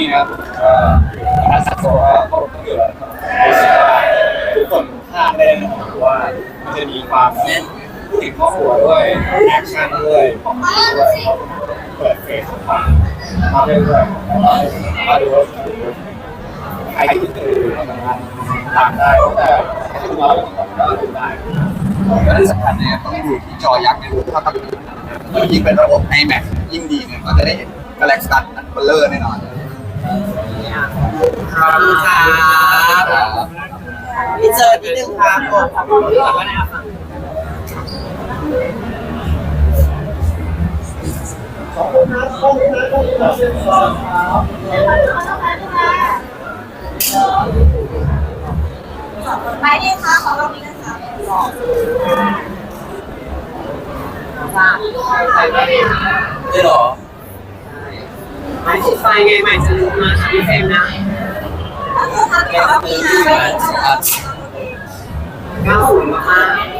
นี้นะครับเอ่อการสะสมก็ต้องอยู่แล้วทุกคนพลาดได้แน่นอนเพราะว่ามันจะมีความพูดถึงครอบครัวด้วยแอคชั่นด้วยด้วยเปิดเฟซของมาเรื่อยๆมาดูว่าใครที่ตื่นก็สามารถตามได้แต่ที่เราก็ดูได้และที่สำคัญเนี่ยต้องดูที่จอยักษ์ในรูปภาพยนตร์แล้วยิ่งเป็นระบบ IMAX ยิ่งดีเนี่ยก็จะได้เห็นกาแล็กซัสอันเบลเลอร์แน่นอน ขอบคุณครับอินเสิร์ตนิดนึงครับผมขอบคุณครับไปเลยค่ะขอรอบนี้นะคะได้หรอ หมายถึงไฟไงหมายจะรู้มาพี่เฟรมนะขอรอบนี้นะก้าวสูงมาก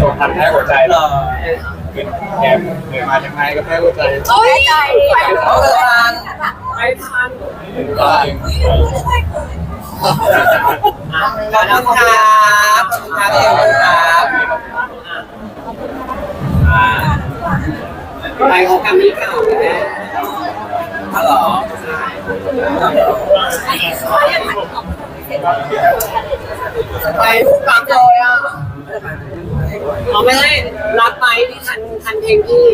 ตัวพันแพ้หัวใจหรอเป็นแกมเหนื่อยมาจากไหนก็แพ้หัวใจโอ้ยใจเขาเลยทานไม่ทันก็ ขอบคุณครับขอบคุณครับเอวครับไปของกัมมี่เก่าแม่ฮัลโหลไปทุกครั้งเลยอะเราไม่ได้รักไปที่ทันทันเพลงพี่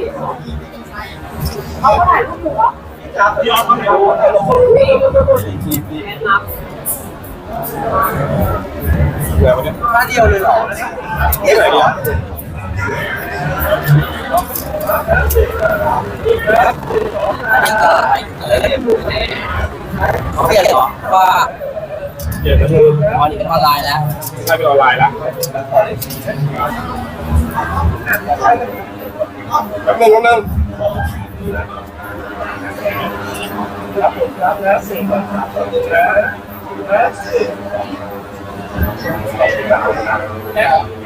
เคล็ดลับ เหนื่อยวันนี้บ้านเดียวเลยเหรอเหนื่อยเดียวเขาเปลี่ยนเหรอว่าเดี๋ยวจะดูตอนนี้เป็นออนไลน์แล้วได้เป็นออนไลน์แล้วแป๊บนึงแป๊บนึง That's it. Yeah.